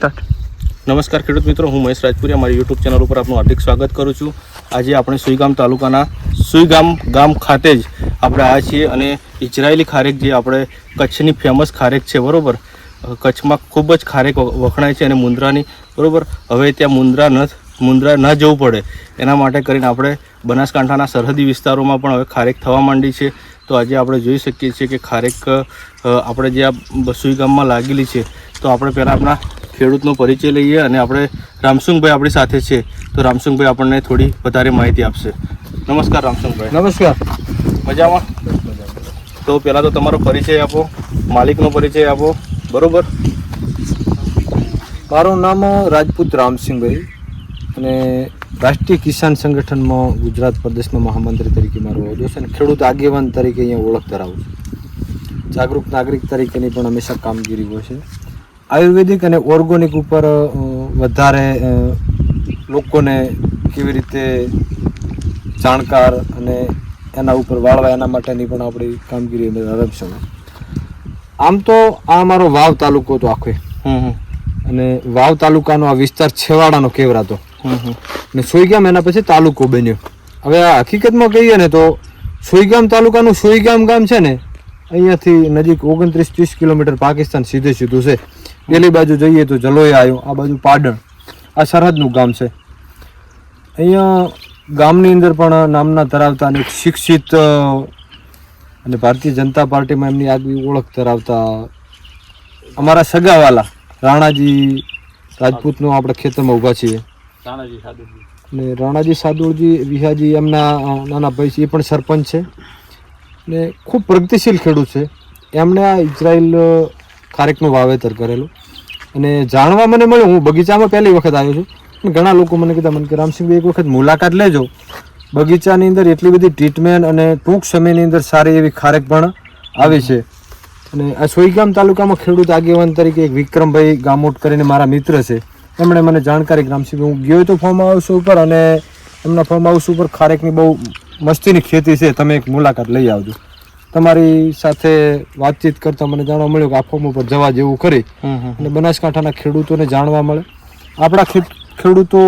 Start. નમસ્કાર ખેડૂત મિત્રો, હું મહેશ રાજપુરિયા. મારી યુટ્યુબ ચેનલ ઉપર આપનું હાર્દિક સ્વાગત કરું છું. આજે આપણે સુઈગામ તાલુકાના સુઈગામ ગામ ખાતે જ આપણે આવ્યા છીએ અને ઇઝરાયેલી ખારેક જે આપણે કચ્છની ફેમસ ખારેક છે, બરાબર? કચ્છમાં ખૂબ જ ખારેક વખણાય છે અને મુંદ્રાની, બરોબર? હવે ત્યાં મુંદ્રા ન મુંદ્રા ન જવું પડે. એના માટે કરીને આપણે બનાસકાંઠાના સરહદી વિસ્તારોમાં પણ હવે ખારેક થવા માંડી છે. તો આજે આપણે જોઈ શકીએ છીએ કે ખારેક આપણે જે આ સુઈ ગામમાં લાગેલી છે, તો આપણે પહેલાં આપણા ખેડૂતનો પરિચય લઈએ અને આપણે રામસુંગભાઈ આપણી સાથે છે. તો રામસુંગભાઈ આપણને થોડી વધારે માહિતી આપશે. નમસ્કાર રામસુંગભાઈ. નમસ્કાર. મજામાં? તો પહેલાં તો તમારો પરિચય આપો માલિકનો પરિચય આપો. બરોબર? મારું નામ રાજપૂત રામસિંહભાઈ અને રાષ્ટ્રીય કિસાન સંગઠનમાં ગુજરાત પ્રદેશમાં મહામંત્રી તરીકે મારો હોદ્દો છે અને ખેડૂત આગેવાન તરીકે અહીંયા ઓળખ ધરાવું છું. જાગૃત નાગરિક તરીકેની પણ હંમેશા કામગીરી હોય છે. આયુર્વેદિક અને ઓર્ગોનિક ઉપર વધારે લોકોને કેવી રીતે જાણકાર અને એના ઉપર વાળવા એના માટેની પણ આપણી કામગીરી અમે આરંભશું આમ તો આ અમારો વાવ તાલુકો તો આખો. અને વાવ તાલુકાનો આ વિસ્તાર છેવાડાનો કેવરાતો અને સોઈગામ એના પછી તાલુકો બન્યો. હવે આ હકીકતમાં કહીએ ને તો સોઈગામ તાલુકાનું સોઈગામ ગામ છે ને અહીંયાથી નજીક ઓગણત્રીસ ત્રીસ કિલોમીટર પાકિસ્તાન સીધે સીધું છે. પેલી બાજુ જઈએ તો જલોય આવ્યો આ બાજુ પાડણ. આ સરહદનું ગામ છે. અહીંયા ગામની અંદર પણ નામના ધરાવતા અને શિક્ષિત અને ભારતીય જનતા પાર્ટીમાં એમની આગવી ઓળખ ધરાવતા અમારા સગાવાલા રાણાજી રાજપૂતનો આપણે ખેતરમાં ઊભા છીએ. ને રાણાજી સાદુળજી વિહાજી એમના નાના ભાઈ છે એ પણ સરપંચ છે. ને ખૂબ પ્રગતિશીલ ખેડૂત છે. એમણે આ ઇઝરાયલ કારેકનું વાવેતર કરેલું. અને જાણવા મને મળ્યું, હું બગીચામાં પહેલી વખત આવ્યો છું. અને ઘણા લોકો મને કીધા, મને કે રામસિંહભાઈ, એક વખત મુલાકાત લેજો. બગીચાની અંદર એટલી બધી ટ્રીટમેન્ટ અને ટૂંક સમયની અંદર સારી એવી ખારેક પણ આવી છે. અને આ સોઈગામ તાલુકામાં ખેડૂત આગેવાન તરીકે એક વિક્રમભાઈ ગામોટ કરીને મારા મિત્ર છે. એમણે મને જાણકારી ગ્રામસી હું ગયો તો ફોર્મ હાઉસ ઉપર અને એમના ફોર્મ હાઉસ ઉપર ખારેકની બહુ મસ્તીની ખેતી છે તમે એક મુલાકાત લઈ આવજો. તમારી સાથે વાતચીત કરતાં મને જાણવા મળ્યું કે આ ફોર્મ ઉપર જવા જેવું હમ અને બનાસકાંઠાના ખેડૂતોને જાણવા મળે. આપણા ખેડૂતો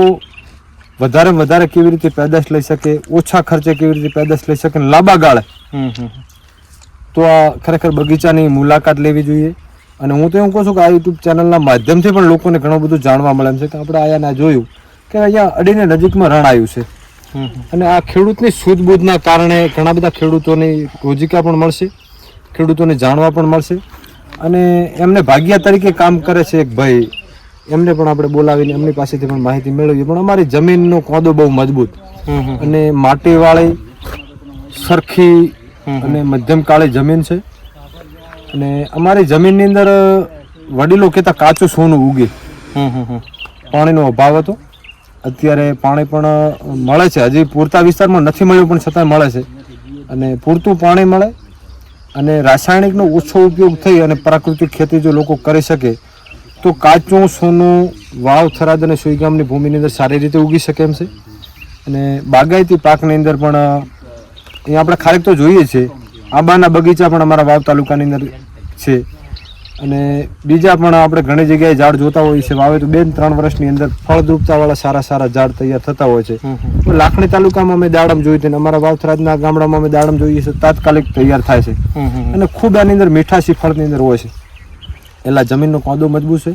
વધારે વધારે કેવી રીતે પેદાશ લઈ શકે ઓછા ખર્ચે કેવી રીતે પેદાશ લઈ શકે લાંબા ગાળે. તો આ ખરેખર બગીચાની મુલાકાત લેવી જોઈએ. અને હું તો એવું કહું છું કે આ યુટ્યુબ ચેનલના માધ્યમથી પણ લોકોને ઘણું બધું જાણવા મળે છે. કે આપણે અહીંયા જોયું કે અહીંયા અડીને નજીકમાં રણ આવ્યું છે. અને આ ખેડૂતની સૂઝબૂઝના કારણે ઘણા બધા ખેડૂતોની રોજિકા પણ મળશે ખેડૂતોને જાણવા પણ મળશે. અને એમને ભાગ્યા તરીકે કામ કરે છે એક ભાઈ. એમને પણ આપણે બોલાવીને એમની પાસેથી પણ માહિતી મેળવીએ. પણ અમારી જમીનનો કોદો બહુ મજબૂત. અને માટીવાળી સરખી અને મધ્યમ કાળી જમીન છે. અને અમારી જમીનની અંદર વડીલો કહેતા કાચું સોનું ઉગે. પાણીનો અભાવ હતો. અત્યારે પાણી પણ મળે છે. હજી પૂરતા વિસ્તારમાં નથી મળ્યું, પણ છતાંય મળે છે. અને પૂરતું પાણી મળે અને રાસાયણિકનો ઓછો ઉપયોગ થઈ અને પ્રાકૃતિક ખેતી જો લોકો કરી શકે, તો કાચું, સોનું, વાવ, થરાદ અને સુઈગામની ભૂમિની અંદર સારી રીતે ઉગી શકે એમ છે. અને બાગાયતી પાકની અંદર પણ અહીંયા આપણે ખારેક તો જોઈએ છે આંબાના બગીચા પણ અમારા વાવ તાલુકાની અંદર છે. અને બીજા પણ આપણે ઘણી જગ્યાએ ઝાડ જોતા હોઈએ છે વાવે તો બે ત્રણ વર્ષની અંદર ફળદ્રુપતાવાળા સારા સારા ઝાડ તૈયાર થતા હોય છે. લાખણી તાલુકામાં અમે દાડમ જોઈ હતી અમારા વાવથરાજના ગામડામાં અમે દાડમ જોઈએ છીએ. તાત્કાલિક તૈયાર થાય છે. અને ખૂબ આની અંદર મીઠાશી ફળની અંદર હોય છે. એટલે જમીનનો કોદો મજબૂત છે.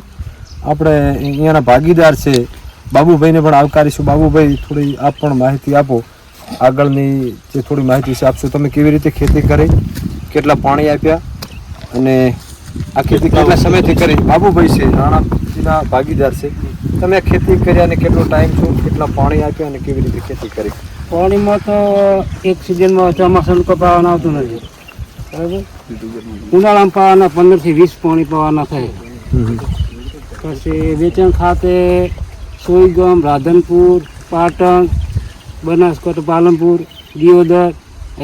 આપણે અહીંયાના ભાગીદાર છે. બાબુભાઈને પણ આવકારીશું. બાબુભાઈ થોડી આપ પણ માહિતી આપો. આગળની જે થોડી માહિતી છે આપશો. તમે કેવી રીતે ખેતી કરી? કેટલા પાણી આપ્યા? અને આ ખેતી કેટલા સમયથી કરી? બાબુભાઈ છે રાણાજીના ભાગીદાર છે. તમે આ ખેતી કર્યા અને કેટલો ટાઈમ છો કેટલા પાણી આપ્યા અને કેવી રીતે ખેતી કરી? પાણીમાં તો એક સિઝનમાં ચોમાસાનું તો પાવાનું આવતું નથી. બરાબર? ઉનાળામાં પાવાના પંદરથી વીસ પાણી પાવાના થાય. પછી વેચાણ ખાતે સોઈગામ રાધનપુર પાટણ બનાસકાંઠા પાલનપુર દિયોદર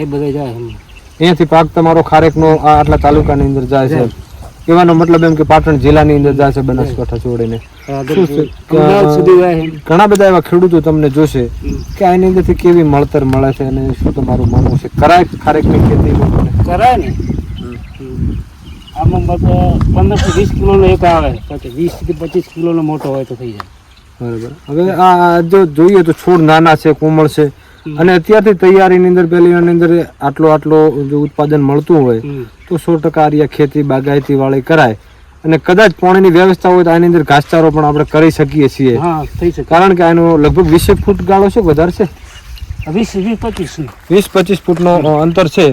એ બધા જાય અહીંયાથી પાક તમારો ખારેકનો આ આટલા તાલુકાની અંદર જાય છે. કહેવાનો મતલબ એમ કે પાટણ જિલ્લાની અંદર જાય છે? બનાસકાંઠા છોડીને ઘણા બધા એવા ખેડૂતો તમને જોશે કે આની અંદરથી કેવી મળતર મળે છે અને શું તમારું માનવું છે? કરાય ખરેખર ખેતી કરાય ને? આમાં પંદરથી વીસ કિલોનો એક આવે પછી વીસથી પચીસ કિલોનો મોટો હોય તો થઈ જાય. બરાબર. હવે આ જો જોઈએ તો છોડ નાના છે કોમળ છે. અને અત્યારથી તૈયારીની અંદર પહેલી એની અંદર આટલો આટલો જો ઉત્પાદન મળતું હોય તો સો ટકા આ ખેતી બાગાયતી વાળી કરાય. અને કદાચ પાણીની વ્યવસ્થા હોય તો આની અંદર ઘાસચારો પણ આપણે કરી શકીએ છીએ. કારણ કે આનો લગભગ વીસેક ફૂટ ગાળો છે વધારે છે? વીસ પચીસ ફૂટ. નો અંતર છે.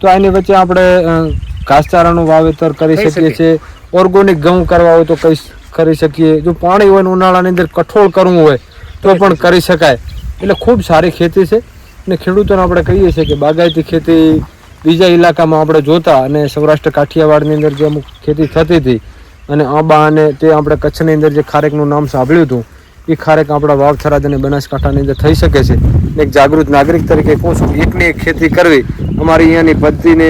તો આની વચ્ચે આપણે ઘાસચારા ઘાસચારાનું વાવેતર કરી શકીએ. છીએ. ઓર્ગોનિક ઘઉં કરવા હોય તો કઈ કરી શકીએ. જો પાણી હોય ને ઉનાળાની અંદર કઠોળ કરવું હોય તો પણ કરી શકાય. એટલે ખૂબ સારી ખેતી છે. અને ખેડૂતોને આપણે કહીએ છીએ કે બાગાયતી ખેતી બીજા ઇલાકામાં આપણે જોતા અને સૌરાષ્ટ્ર કાઠિયાવાડની અંદર જે અમુક ખેતી થતી હતી અને આંબા અને તે આપણે કચ્છની અંદર જે ખારેકનું નામ સાંભળ્યું હતું એ ખારેક આપણા વાવ થરાદ અને બનાસકાંઠાની અંદર થઈ શકે છે. એક જાગૃત નાગરિક તરીકે કહું છું એકની એક ખેતી કરવી અમારી અહીંયાની પદ્ધતિને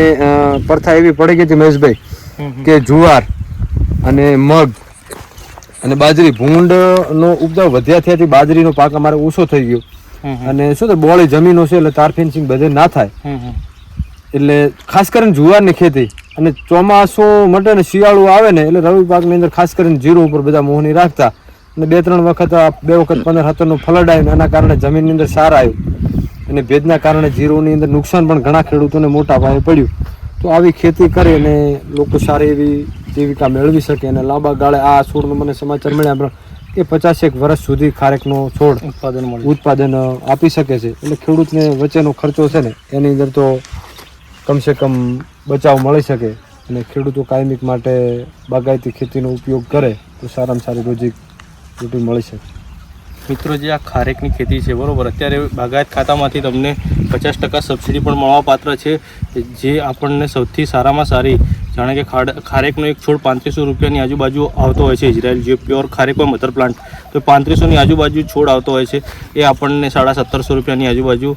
પ્રથા એવી પડી ગઈ હતી મહેશભાઈ કે જુવાર અને મગ અને બાજરી ભૂંડનો ઉપજાવ વધ્યા થયાથી બાજરીનો પાક અમારે ઓછો થઈ ગયો. અને શું થાય બોળી જમીનો છે એટલે તાર ફેન્સિંગ બધે ના થાય. એટલે ખાસ કરીને જુવારની ખેતી અને ચોમાસું મટે ને શિયાળું આવે ને એટલે રવિ પાકની અંદર ખાસ કરીને જીરું ઉપર બધા મોહની રાખતા. અને બે ત્રણ વખત બે વખત પંદર હતરનું ફલડ આવ્યું એના કારણે જમીનની અંદર સાર આવ્યું. અને ભેજના કારણે જીરુની અંદર નુકસાન પણ ઘણા ખેડૂતોને મોટા પાયે પડ્યું. તો આવી ખેતી કરી અને લોકો સારી એવી જીવિકા મેળવી શકે અને લાંબા ગાળે આ છોડનો મને સમાચાર મળ્યા. કે પચાસેક વર્ષ સુધી ખારેકનો છોડ ઉત્પાદન ઉત્પાદન આપી શકે છે. એટલે ખેડૂતને વચ્ચેનો ખર્ચો છે ને એની અંદર તો કમસે કમ બચાવ મળી શકે. અને ખેડૂતો કાયમિક માટે બાગાયતી ખેતીનો ઉપયોગ કરે તો સારામાં સારી રોજી રોટી મળી શકે. મિત્રો જે આ ખારેકની ખેતી છે બરાબર. અત્યારે બાગાયત ખાતામાંથી તમને પચાસ ટકા સબસિડી પણ મળવાપાત્ર છે. જે આપણને સૌથી સારામાં સારી જાણે કે ખારેકનો એક છોડ પાંત્રીસો રૂપિયાની આજુબાજુ આવતો હોય છે. ઇઝરાયલ જે પ્યોર ખારેક હોય મધર પ્લાન્ટ, તો પાંત્રીસોની આજુબાજુ છોડ આવતો હોય છે. એ આપણને સાડા સત્તરસો રૂપિયાની આજુબાજુ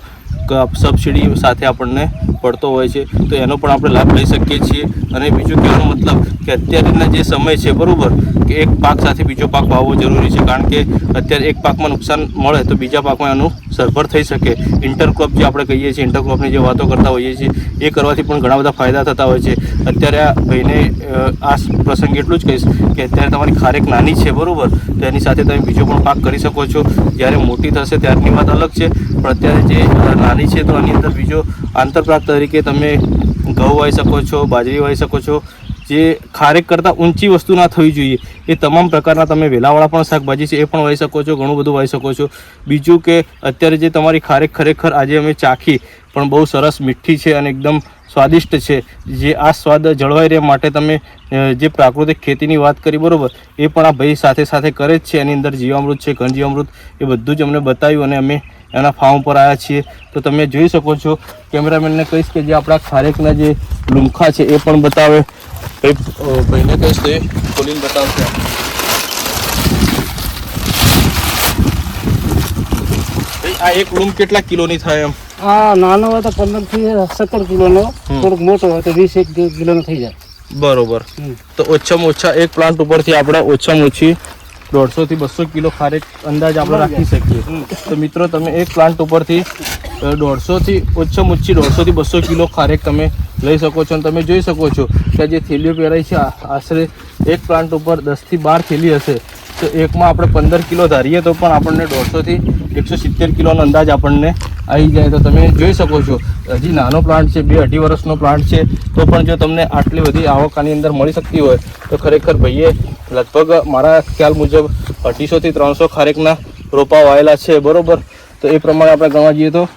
સબસિડી સાથે આપણને પડતો હોય છે, તો એનો પણ આપણે લાભ લઈ શકીએ છીએ. અને બીજું કહેવાનો મતલબ કે અત્યારના જે સમય છે, બરાબર? કે એક પાક સાથે બીજો પાક વાવવો જરૂરી છે, કારણ કે અત્યારે એક પાકમાં નુકસાન મળે તો બીજા પાકમાં એનું સરભર થઈ શકે. ઇન્ટરક્રોપ જે આપણે કહીએ છીએ, ઇન્ટરક્રોપની જે વાતો કરતા હોઈએ છીએ, એ કરવાથી પણ ઘણા બધા ફાયદા થતા હોય છે. અત્યારે આ ભાઈને આ પ્રસંગ એટલું જ કહીશ કે અત્યારે તમારી ખારેક નાની છે, બરાબર? તો એની સાથે તમે બીજો પણ પાક કરી શકો છો. જ્યારે મોટી થશે, ત્યારની વાત અલગ છે. પણ અત્યારે જે નાની છે, તો આની અંદર બીજો આંતરપ્રાક તરીકે તમે ઘઉં વાવી શકો છો, બાજરી વાવી શકો છો. જે ખારેક કરતાં ઊંચી વસ્તુ ના થવી જોઈએ. એ તમામ પ્રકારના તમે વેલાવાળા પણ શાકભાજી છે એ પણ વાવી શકો છો, ઘણું બધું વાવી શકો છો. બીજું કે અત્યારે જે તમારી ખારેક ખરેખર આજે અમે ચાખી, પણ બહુ સરસ મીઠી છે અને એકદમ સ્વાદિષ્ટ છે. જે આ સ્વાદ જળવાઈ રહે માટે તમે જે પ્રાકૃતિક ખેતીની વાત કરી, બરાબર, એ પણ આ ભાઈ સાથે સાથે કરે જ છે. એની અંદર જીવામૃત છે ઘન જીવામૃત એ બધું જ અમને બતાવ્યું અને અમે એના ફાર્મ પર આવ્યા છીએ. તો તમે જોઈ શકો છો કેમેરામેનને કહીશ કે જે આપણા ખારેકના જે લુમખા છે એ પણ બતાવે. ભાઈને કહીશ તો એ ખોલીને બતાવશે. આ એક લૂમ કેટલા કિલોની થાય એમ? આ નાનો હોય તો પંદરથી સત્તર કિલોનો થોડોક મોટો હોય તો વીસ એક કિલોનો થઈ જાય. બરોબર. તો તો ઓછામાં ઓછા એક પ્લાન્ટ ઉપરથી આપણે ઓછામાં ઓછી દોઢસો થી બસો કિલો ખારેક અંદાજ આપણે રાખી શકીએ. તો મિત્રો, તમે એક પ્લાન્ટ ઉપરથી દોઢસો થી ઓછામાં ઓછી દોઢસો થી બસો કિલો ખારેક તમે લઈ શકો છો અને તમે જોઈ શકો છો કે જે થેલીઓ પહેરાઈ છે આશરે એક પ્લાન્ટ ઉપર દસથી બાર થેલી હશે. તો એકમાં આપણે પંદર કિલો ધારીએ તો પણ આપણને દોઢસોથી એકસો સિત્તેર કિલોનો અંદાજ આપણને આવી જાય. તો તમે જોઈ શકો છો હજી નાનો પ્લાન્ટ છે બે અઢી વર્ષનો પ્લાન્ટ છે તો પણ જો તમને આટલી બધી આવક આની અંદર મળી શકતી હોય તો ખરેખર ભાઈએ લગભગ મારા ખ્યાલ મુજબ અઢીસોથી ત્રણસો ખારેકના રોપા વાયેલા છે બરાબર? તો એ પ્રમાણે આપણે ગણવા જઈએ તો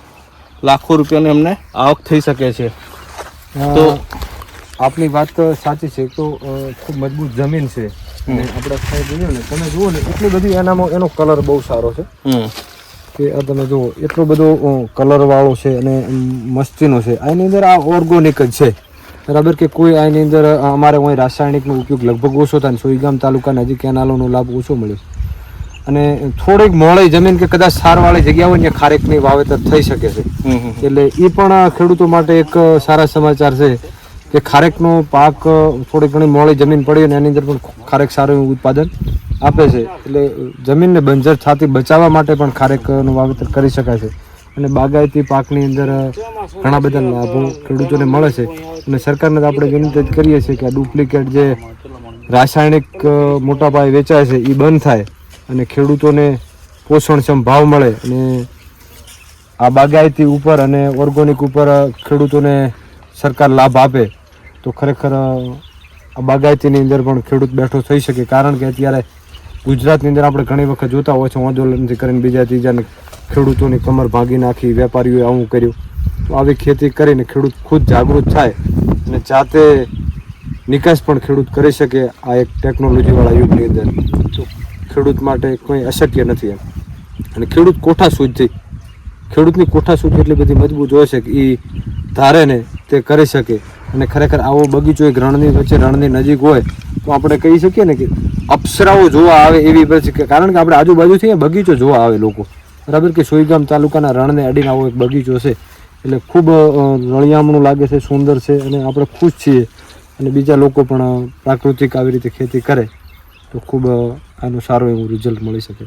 લાખો રૂપિયાની અમને આવક થઈ શકે છે. તો આપની વાત સાચી છે તો ખૂબ મજબૂત જમીન છે. આપણે ખાઈ જોઈએ ને તમે જુઓ ને એટલી બધી એનામાં એનો કલર બહુ સારો છે. કે આ તમે જુઓ એટલો બધો કલર વાળો છે અને મસ્તીનો છે. આની અંદર આ ઓર્ગોનિક જ છે. બરાબર કે કોઈ આની અંદર અમારે અહીં રાસાયણિકનો ઉપયોગ લગભગ ઓછો થાય ને સોઈગામ તાલુકાના નજીક કેનાલોનો લાભ ઓછો મળ્યો અને થોડીક મોળી જમીન કે કદાચ સારવાળી જગ્યા હોય ને ખારેકની વાવેતર થઈ શકે છે. એટલે એ પણ ખેડૂતો માટે એક સારા સમાચાર છે. કે ખારેકનો પાક થોડી ઘણી મોડી જમીન પડી અને એની અંદર પણ ખારેક સારું ઉત્પાદન આપે છે. એટલે જમીનને બંજર થતી બચાવવા માટે પણ ખારેકનું વાવેતર કરી શકાય છે. અને બાગાયતી પાકની અંદર ઘણા બધા લાભો ખેડૂતોને મળે છે. અને સરકારને તો આપણે વિનંતી કરીએ છીએ કે આ ડુપ્લિકેટ જે રાસાયણિક મોટા પાયે વેચાય છે એ બંધ થાય અને ખેડૂતોને પોષણક્ષમ ભાવ મળે. અને આ બાગાયતી ઉપર અને ઓર્ગોનિક ઉપર ખેડૂતોને સરકાર લાભ આપે. તો ખરેખર આ બાગાયતીની અંદર પણ ખેડૂત બેઠો થઈ શકે. કારણ કે અત્યારે ગુજરાતની અંદર આપણે ઘણી વખત જોતા હોય છે આંદોલનથી કરીને બીજા ત્રીજાને ખેડૂતોની કમર ભાંગી નાખી, વેપારીઓએ આવું કર્યું. તો આવી ખેતી કરીને ખેડૂત ખુદ જાગૃત થાય અને જાતે નિકાસ પણ ખેડૂત કરી શકે આ એક ટેકનોલોજીવાળા યુગની અંદર. તો ખેડૂત માટે કોઈ અશક્ય નથી એમ. અને ખેડૂત કોઠા સૂઝથી ખેડૂતની કોઠા સૂઝ એટલી બધી મજબૂત હોય છે કે એ ધારે ને તે કરી શકે. અને ખરેખર આવો બગીચો એક રણની વચ્ચે, રણની નજીક હોય, તો આપણે કહી શકીએ ને કે અપ્સરાઓ જોવા આવે એવી કે કારણ કે આપણે આજુબાજુથી બગીચો જોવા આવે લોકો. બરાબર કે સોઈગામ તાલુકાના રણને અડીને આવો એક બગીચો છે. એટલે ખૂબ રણિયામણું લાગે છે, સુંદર છે અને આપણે ખુશ છીએ. અને બીજા લોકો પણ પ્રાકૃતિક આવી રીતે ખેતી કરે, તો ખૂબ આનું સારું એવું રિઝલ્ટ મળી શકે